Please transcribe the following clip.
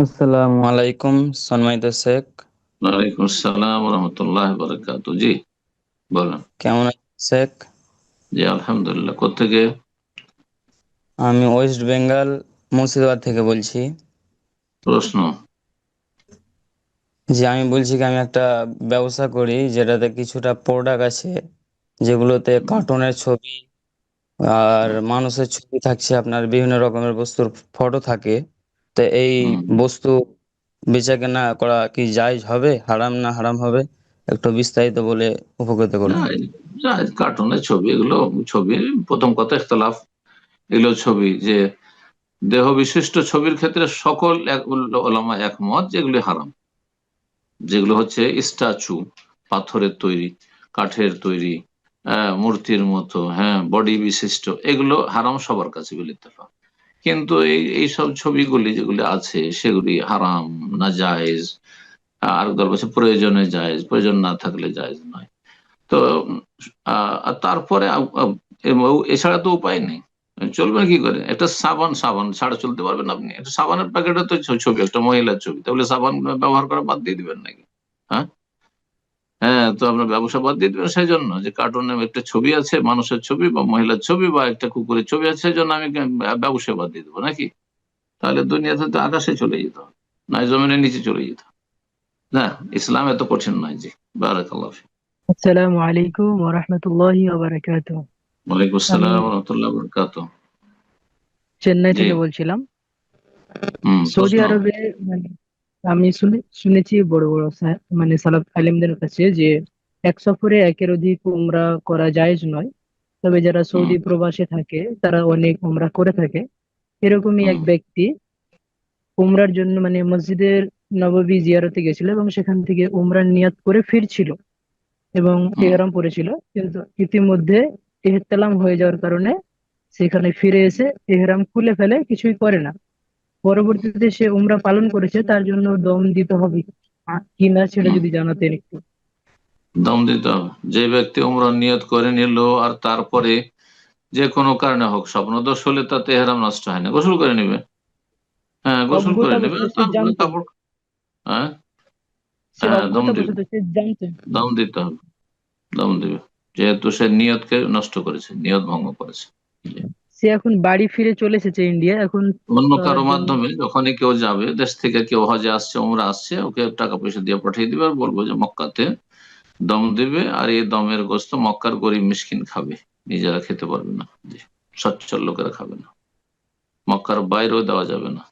আসসালামু আলাইকুম সম্মানিত শেখ। ওয়ালাইকুম আসসালাম রহমতুল্লাহ বরকাত জি বলেন। কেমন আছেন শেখ? জি আলহামদুলিল্লাহ। কোথেকে আমি ওয়েস্ট বেঙ্গল মুর্শিদাবাদ থেকে বলছি। প্রশ্ন। যে আমি বলছি কি আমি একটা ব্যবসা করি যেটাতে কিছুটা প্রোডাক্ট আছে যেগুলোতে কার্টুনের ছবি আর মানুষের ছবি থাকছে আপনার বিভিন্ন রকমের বস্তুর ফটো থাকে। তো এই বস্তু বেচা কেনা করা কি জায়েজ হবে? হারাম না হারাম হবে? একটু বিস্তারিত বলে উপকৃত করুন। কার্টুনের ছবি এগুলো ছবি প্রথম কথা ইখতলাফ। এগুলো ছবি যে দেহ বিশিষ্ট ছবির ক্ষেত্রে সকল এক- ওলামা একমত যেগুলি হারাম। যেগুলো হচ্ছে স্ট্যাচু পাথরের তৈরি কাঠের তৈরি মূর্তির মতো হ্যাঁ বডি বিশিষ্ট এগুলো হারাম সবার কাছে বিলিত কিন্তু এই এইসব ছবিগুলি যেগুলি আছে, সেগুলি হারাম, না জায়েজ, আর দল বলছে প্রয়োজনে জায়েজ, প্রয়োজন না থাকলে জায়েজ নয়। তো তারপরে এছাড়া তো উপায় নেই। চলবে কি করে? একটা সাবান সাবান ছাড়া চলতে পারবেন আপনি। একটা সাবানের প্যাকেটে তো ছবি, একটা মহিলার ছবি, তাহলে সাবান ব্যবহার করা বাদ দিয়ে দিবেন নাকি? হ্যাঁ? হ্যাঁ তো আপনার ব্যবসা বাদ দিয়ে দিবেন সেই জন্য যে কার্টুনে একটা ছবি আছে মানুষের ছবি বা মহিলার ছবি বা একটা কুকুরের ছবি আছে সেই জন্য আমি ব্যবসা বাদ দিয়ে দেবো নাকি? তাহলে দুনিয়াতে তো আকাশে চলে যেত নয় জমিনের নিচে চলে যেত। না ইসলাম এত কঠিন নয় জি। বারাকাল্লাহ আসসালামু আলাইকুম ওয়া রাহমাতুল্লাহি ওয়া বারাকাতুহু আসসালাম রহমতুল্লাহ বরকাত চেন্নাই থেকে বলছিলাম। সৌদি আরবে মানে আমি শুনে শুনেছি বড় বড় মানে সালাফ আলিমদের কাছে যে এক সফরে একের অধিক উমরা করা জায়েজ নয়। তবে যারা সৌদি প্রবাসে থাকে তারা অনেক উমরা করে থাকে। এরকমই এক ব্যক্তি উমরার জন্য মানে মসজিদের নববী জিয়ারতে গেছিল এবং সেখান থেকে উমরার নিয়াত করে ফিরছিল এবং হুম। ইহরাম পরেছিল কিন্তু ইতিমধ্যে ইহতেলাম হয়ে যাওয়ার কারণে সেখানে ফিরে এসে ইহরাম খুলে ফেলে কিছুই করে না। পরবর্তীতে সে উমরা পালন করেছে তার জন্য দম দিতে হবে। কিনা সেটা যদি জানাতেন একটু। দম দিতে হবে। যে ব্যক্তি উমরা নিয়ত করে নিল আর তারপরে যে কোনো কারণে হোক স্বপ্নদোষ হলে তাতে হেরাম নষ্ট হয় না। গোসল করে নেবে। হ্যাঁ গোসল করে নেবে। কাপড় হ্যাঁ? হ্যাঁ, দম দিবে। দম দিতে হবে। দম দিবে। যেহেতু সে নিয়তকে নষ্ট করেছে নিয়ত ভঙ্গ করেছে। সে এখন বাড়ি ফিরে চলে এসেছে ইন্ডিয়া এখন অন্য কারও মাধ্যমে যখনই কেউ যাবে দেশ থেকে কেউ হজে আসছে ওমরা আসছে ওকে টাকা পয়সা দিয়ে পাঠিয়ে দিবে আর বলব যে মক্কাতে দম দিবে আর এই দমের গোস্ত মক্কার গরিব মিসকিন খাবে নিজেরা খেতে পারবে না। সচ্ছল লোকেরা খাবে না মক্কার বাইরেও দেওয়া যাবে না।